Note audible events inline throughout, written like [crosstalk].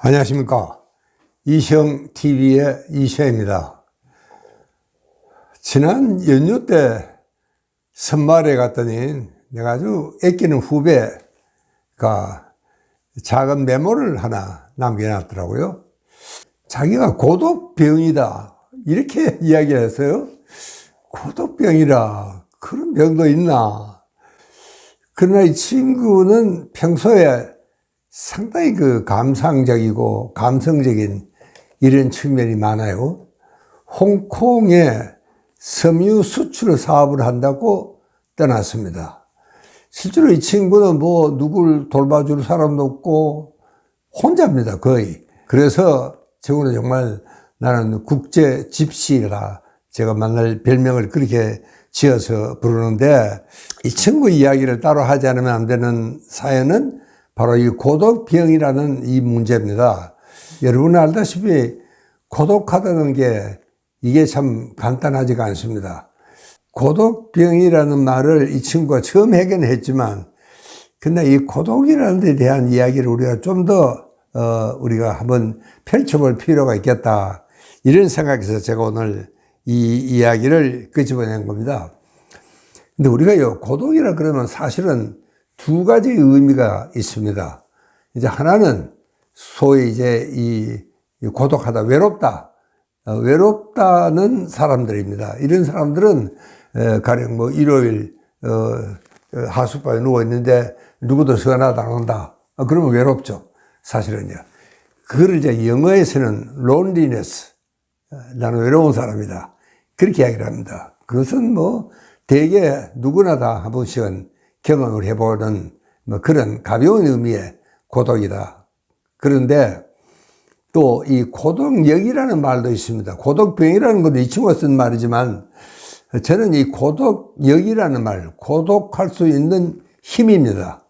안녕하십니까. 이시영 TV의 이시영입니다. 지난 연휴 때 선말에 갔더니 내가 아주 애끼는 후배가 작은 메모를 하나 남겨놨더라고요. 자기가 고독병이다. 이렇게 [laughs] 이야기를 했어요. 고독병이라. 그런 병도 있나. 그러나 이 친구는 평소에 상당히 그 감상적이고 감성적인 이런 측면이 많아요. 홍콩에 섬유 수출 사업을 한다고 떠났습니다. 실제로 이 친구는 뭐 누굴 돌봐줄 사람도 없고 혼자입니다, 거의. 그래서 저거는 정말 나는 국제 집시라 제가 만날 별명을 그렇게 지어서 부르는데 이 친구 이야기를 따로 하지 않으면 안 되는 사연은 바로 이 고독병이라는 이 문제입니다. 여러분 알다시피 고독하다는 게 이게 참 간단하지가 않습니다. 고독병이라는 말을 이 친구가 처음 해견했지만 근데 이 고독이라는 데 대한 이야기를 우리가 좀더 어, 우리가 한번 펼쳐볼 필요가 있겠다. 이런 생각에서 제가 오늘 이 이야기를 끄집어낸 겁니다. 근데 우리가 이 고독이라 그러면 사실은 두 가지 의미가 있습니다. 이제 하나는 소위 이제 이 고독하다, 외롭다. 어, 외롭다는 사람들입니다. 이런 사람들은 가령 뭐 일요일 어, 하숙방에 누워 있는데 누구도 전화도 안 온다. 어, 그러면 외롭죠. 사실은요. 그걸 이제 영어에서는 loneliness. 나는 외로운 사람이다. 그렇게 이야기를 합니다. 그것은 뭐 대개 누구나 다 한 번씩은 경험을 해보는 뭐 그런 가벼운 의미의 고독이다. 그런데 또 이 고독역이라는 말도 있습니다. 고독병이라는 것도 이 친구가 쓴 말이지만 저는 이 고독역이라는 말, 고독할 수 있는 힘입니다.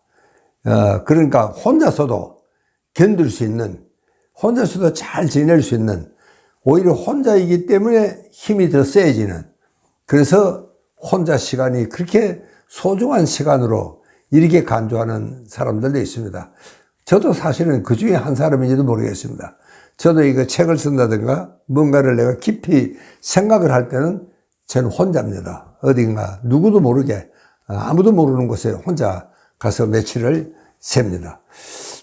어, 그러니까 혼자서도 견딜 수 있는, 혼자서도 잘 지낼 수 있는, 오히려 혼자이기 때문에 힘이 더 세지는, 그래서 혼자 시간이 그렇게 소중한 시간으로 이렇게 간주하는 사람들도 있습니다. 저도 사실은 그 중에 한 사람인지도 모르겠습니다. 저도 이거 책을 쓴다든가 뭔가를 내가 깊이 생각을 할 때는 저는 혼자입니다. 어딘가 누구도 모르게 아무도 모르는 곳에 혼자 가서 며칠을 셉니다.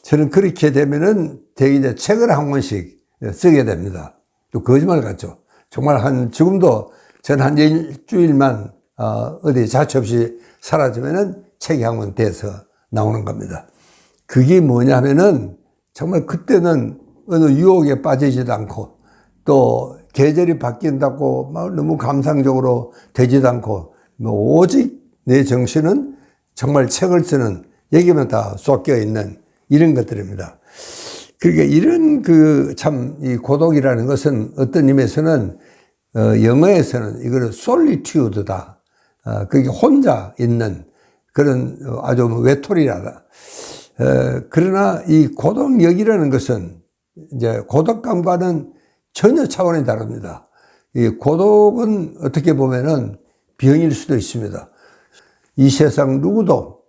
저는 그렇게 되면은 대개 이제 책을 한 권씩 쓰게 됩니다. 또 거짓말 같죠. 정말 한 지금도 전한 일주일만 어, 어디 자취 없이 사라지면은 권 돼서 나오는 겁니다. 그게 뭐냐면은 정말 그때는 어느 유혹에 빠지지도 않고 또 계절이 바뀐다고 막 너무 감상적으로 되지도 않고 뭐 오직 내 정신은 정말 책을 쓰는 여기만 다 쏟겨 있는 이런 것들입니다. 그러니까 이런 그 참 이 고독이라는 것은 어떤 의미에서는 어 영어에서는 이거는 솔리튜드다. 어, 그게 혼자 있는 그런 아주 뭐 외톨이라다. 어, 그러나 이 고독력이라는 것은 이제 고독감과는 전혀 차원이 다릅니다. 이 고독은 어떻게 보면은 병일 수도 있습니다. 이 세상 누구도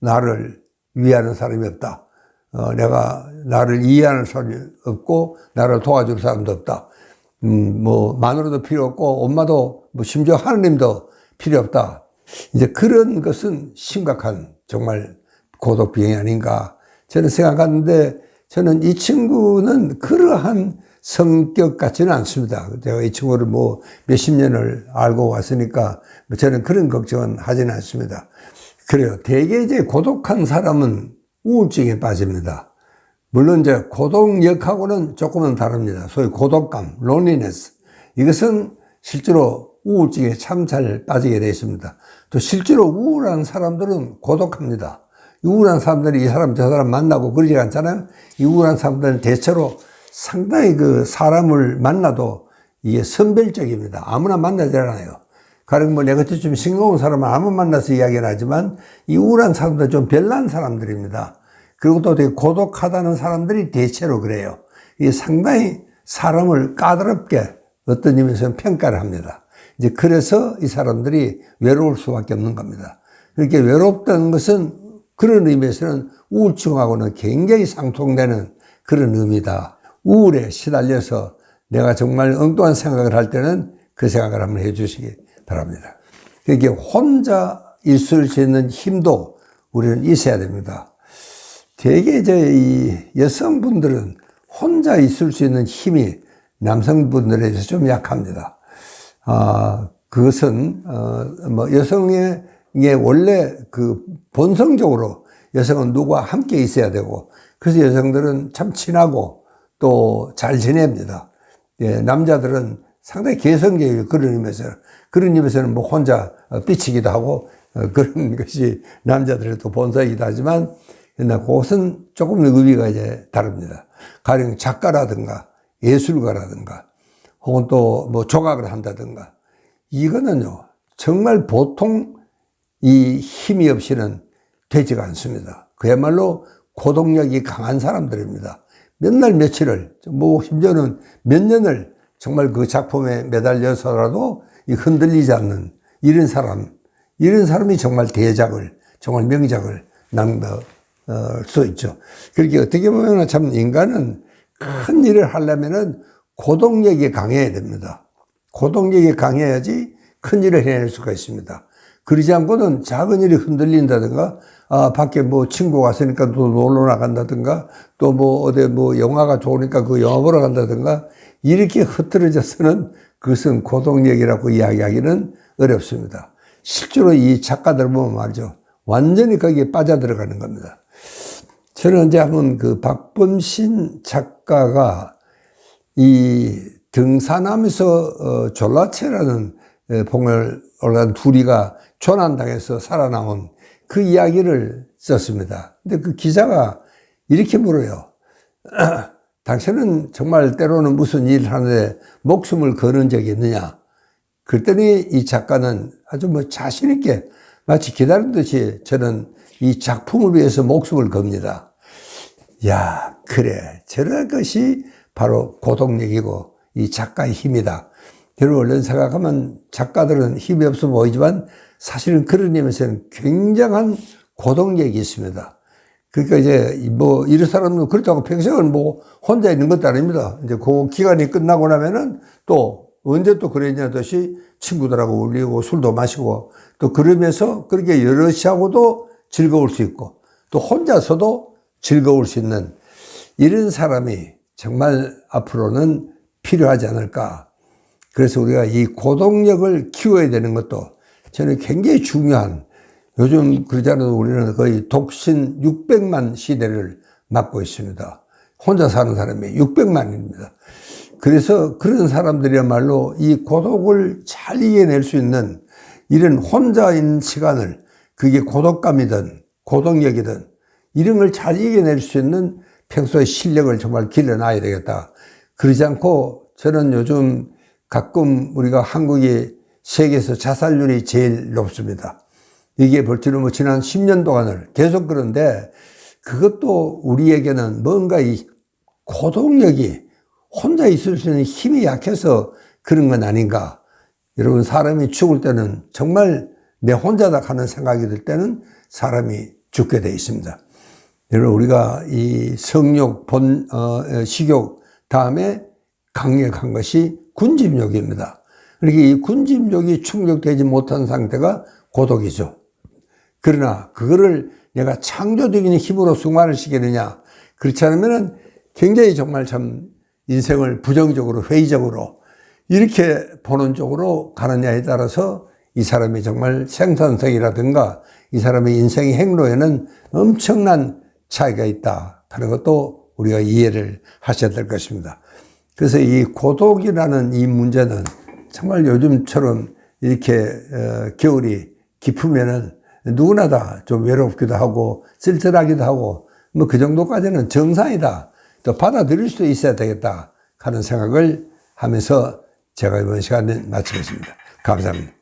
나를 위하는 사람이 없다. 어, 내가 나를 이해하는 사람이 없고 나를 도와줄 사람도 없다. 음, 뭐 마누라도 필요 없고 엄마도 뭐 심지어 하느님도 필요 없다. 이제 그런 것은 심각한 정말 고독병이 아닌가 저는 생각하는데 저는 이 친구는 그러한 성격 같지는 않습니다. 제가 이 친구를 뭐 몇십 년을 알고 왔으니까 저는 그런 걱정은 하지는 않습니다. 그래요. 대개 이제 고독한 사람은 우울증에 빠집니다. 물론 이제 고독역하고는 조금은 다릅니다. 소위 고독감, loneliness. 이것은 실제로 우울증에 참 잘 빠지게 되어 있습니다. 또 실제로 우울한 사람들은 고독합니다. 우울한 사람들이 이 사람 저 사람 만나고 그러지 않잖아요. 이 우울한 사람들은 대체로 상당히 그 사람을 만나도 이게 선별적입니다. 아무나 만나지 않아요. 가령 뭐 내가 좀 싱거운 사람을 아무 만나서 이야기를 하지만 이 우울한 사람들은 좀 별난 사람들입니다. 그리고 또 되게 고독하다는 사람들이 대체로 그래요. 이게 상당히 사람을 까다롭게 어떤 의미에서는 평가를 합니다. 이제 그래서 이 사람들이 외로울 수밖에 없는 겁니다. 이렇게 외롭다는 것은 그런 의미에서는 우울증하고는 굉장히 상통되는 그런 의미다. 우울에 시달려서 내가 정말 엉뚱한 생각을 할 때는 그 생각을 한번 해 주시기 바랍니다. 그게 혼자 있을 수 있는 힘도 우리는 있어야 됩니다. 대개 이제 이 여성분들은 혼자 있을 수 있는 힘이 남성분들에서 좀 약합니다. 아, 그것은, 어, 뭐, 여성의, 게 원래 그 본성적으로 여성은 누구와 함께 있어야 되고, 그래서 여성들은 참 친하고 또 잘 지냅니다. 예, 남자들은 상당히 개성적이고 그런 의미에서, 그런 의미에서는 뭐 혼자 삐치기도 하고, 어, [laughs] 그런 것이 남자들의 또 본성이기도 하지만, 그러나 그것은 조금 의미가 이제 다릅니다. 가령 작가라든가 예술가라든가 혹은 또 뭐 조각을 한다든가 이거는요 정말 보통 이 힘이 없이는 되지가 않습니다. 그야말로 고동력이 강한 사람들입니다. 몇 날 며칠을 뭐 심지어는 몇 년을 정말 그 작품에 매달려서라도 흔들리지 않는 이런 사람 이런 사람이 정말 대작을 정말 명작을 남길 수 있죠. 그렇게 어떻게 보면 참 인간은 큰 일을 하려면은 고동력이 강해야 됩니다. 고동력이 강해야지 큰 일을 해낼 수가 있습니다. 그러지 않고는 작은 일이 흔들린다든가, 아, 밖에 뭐 친구가 왔으니까 또 놀러 나간다든가, 또 뭐 어디 뭐 영화가 좋으니까 그 영화 보러 간다든가, 이렇게 흐트러져서는 그것은 고동력이라고 이야기하기는 어렵습니다. 실제로 이 작가들 보면 말이죠. 완전히 거기에 빠져들어가는 겁니다. 저는 이제 한번 그 박범신 작가가 이 등산하면서 어, 졸라체라는 봉을 올라간 둘이가 조난당해서 살아남은 그 이야기를 썼습니다. 근데 그 기자가 이렇게 물어요. [clears throat] 당신은 정말 때로는 무슨 일을 하는데 목숨을 거는 적이 있느냐? 그랬더니 이 작가는 아주 뭐 자신있게 마치 기다리듯이 저는 이 작품을 위해서 목숨을 겁니다. 야, 그래. 저런 것이 바로 고동력이고 이 작가의 힘이다. 여러분, 얼른 생각하면 작가들은 힘이 없어 보이지만 사실은 그런 의미에서는 굉장한 고동력이 있습니다. 그러니까 이제 뭐 이런 사람은 그렇다고 평생을 뭐 혼자 있는 것도 아닙니다. 이제 그 기간이 끝나고 나면은 또 언제 또 그랬냐 듯이 친구들하고 울리고 술도 마시고 또 그러면서 그렇게 여럿이 하고도 즐거울 수 있고 또 혼자서도 즐거울 수 있는 이런 사람이 정말 앞으로는 필요하지 않을까. 그래서 우리가 이 고동력을 키워야 되는 것도 저는 굉장히 중요한 요즘 그러잖아요. 우리는 거의 독신 600만 시대를 맞고 있습니다. 혼자 사는 사람이 600만입니다. 그래서 그런 사람들이야말로 이 고독을 잘 이겨낼 수 있는 이런 혼자인 시간을 그게 고독감이든 고독력이든 이런 걸 잘 이겨낼 수 있는 평소의 실력을 정말 길러놔야 되겠다. 그러지 않고 저는 요즘 가끔 우리가 한국이 세계에서 자살률이 제일 높습니다. 이게 벌써 뭐 지난 10년 동안을 계속 그런데 그것도 우리에게는 뭔가 이 고동력이 혼자 있을 수 있는 힘이 약해서 그런 건 아닌가. 여러분, 사람이 죽을 때는 정말 내 혼자다 하는 생각이 들 때는 사람이 죽게 돼 있습니다. 여러분, 우리가 이 성욕, 본, 어, 식욕 다음에 강력한 것이 군집욕입니다. 그렇게 이 군집욕이 충족되지 못한 상태가 고독이죠. 그러나 그거를 내가 창조적인 힘으로 승화를 시키느냐. 그렇지 않으면 굉장히 정말 참 인생을 부정적으로 회의적으로 이렇게 보는 쪽으로 가느냐에 따라서 이 사람이 정말 생산성이라든가 이 사람의 인생의 행로에는 엄청난 차이가 있다 하는 것도 우리가 이해를 하셔야 될 것입니다. 그래서 이 고독이라는 이 문제는 정말 요즘처럼 이렇게 어, 겨울이 깊으면은 누구나 다 좀 외롭기도 하고 쓸쓸하기도 하고 뭐 그 정도까지는 정상이다. 또 받아들일 수 있어야 되겠다 하는 생각을 하면서 제가 이번 시간에 마치겠습니다. 감사합니다.